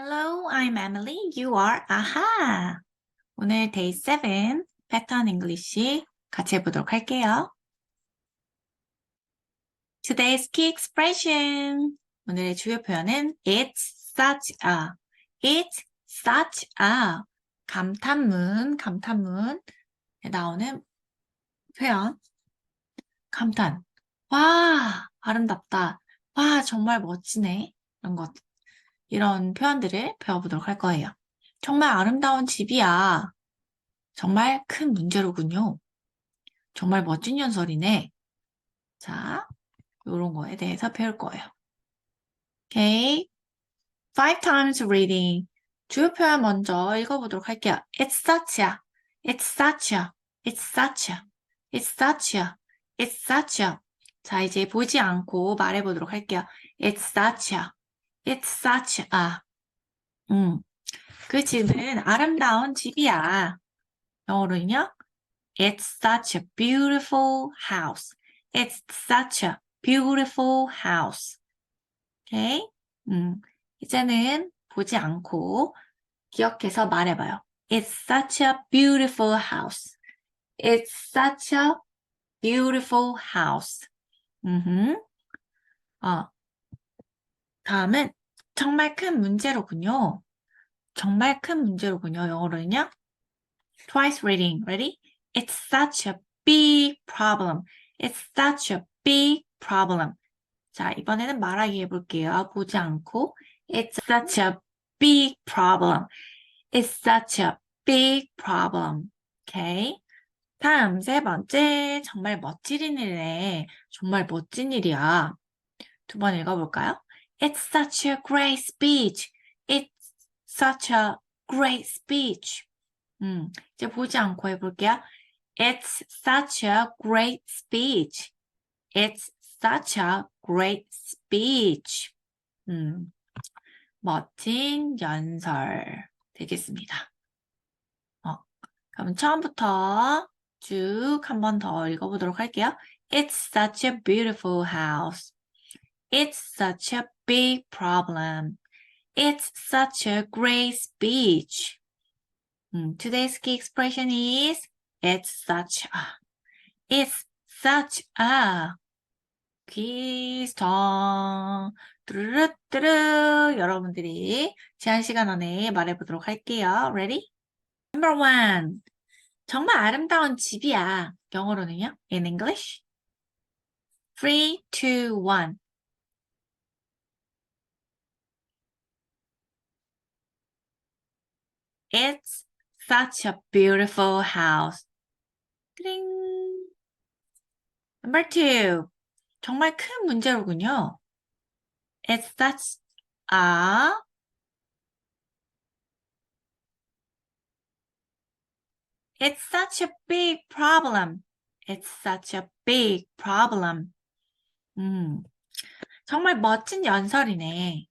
Hello, I'm Emily. You are 아하. 오늘 day 7 패턴 잉글리시 같이 해보도록 할게요. Today's key expression. 오늘의 주요 표현은 it's such a. it's such a. 감탄문, 감탄문에 나오는 표현. 감탄. 와, 아름답다. 와, 정말 멋지네. 이런 것. 이런 표현들을 배워보도록 할 거예요. 정말 아름다운 집이야. 정말 큰 문제로군요. 정말 멋진 연설이네. 자, 이런 거에 대해서 배울 거예요. 오케이. Five times reading. 주요 표현 먼저 읽어보도록 할게요. It's such a. It's such a. It's such a. It's such a. It's such a. 자, 이제 보지 않고 말해보도록 할게요. It's such a. It's such a. 음, 그 집은 아름다운 집이야. 영어로는요. It's such a beautiful house. It's such a beautiful house. 오케이? 음, 이제는 보지 않고 기억해서 말해봐요. It's such a beautiful house. It's such a beautiful house. 음, 어, 다음은 정말 큰 문제로군요. 정말 큰 문제로군요. 영어로는요. Twice reading. Ready? It's such a big problem. It's such a big problem. 자, 이번에는 말하기 해볼게요. 보지 않고. It's such a big problem. It's such a big problem. Okay? 다음, 세 번째. 정말 멋진 일이네. 정말 멋진 일이야. 두 번 읽어볼까요? It's such a great speech. It's such a great speech. 음, 이제 보지 않고 해볼게요. It's such a great speech. It's such a great speech. 음, 멋진 연설 되겠습니다. 어, 그럼 처음부터 쭉 한 번 더 읽어보도록 할게요. It's such a beautiful house. It's such a big problem. It's such a great speech. 음, today's key expression is it's such a. It's such a. 퀴스턴. 뚜루루뚜루. 여러분들이 제한 시간 안에 말해보도록 할게요. Ready? Number one. 정말 아름다운 집이야. 영어로는요? In English? Three, two, one. It's such a beautiful house. 띵. Number two. 정말 큰 문제로군요. It's such a It's such a big problem. It's such a big problem. 음, 정말 멋진 연설이네.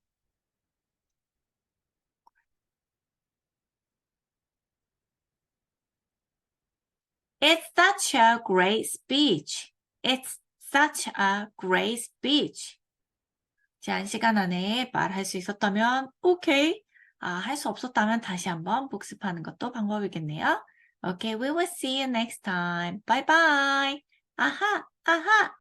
It's such a great speech. It's such a great speech. 제한 시간 안에 말할 수 있었다면 오케이. 아, 할 수 없었다면 다시 한번 복습하는 것도 방법이겠네요. Okay, we will see you next time. Bye bye. 아하, 아하.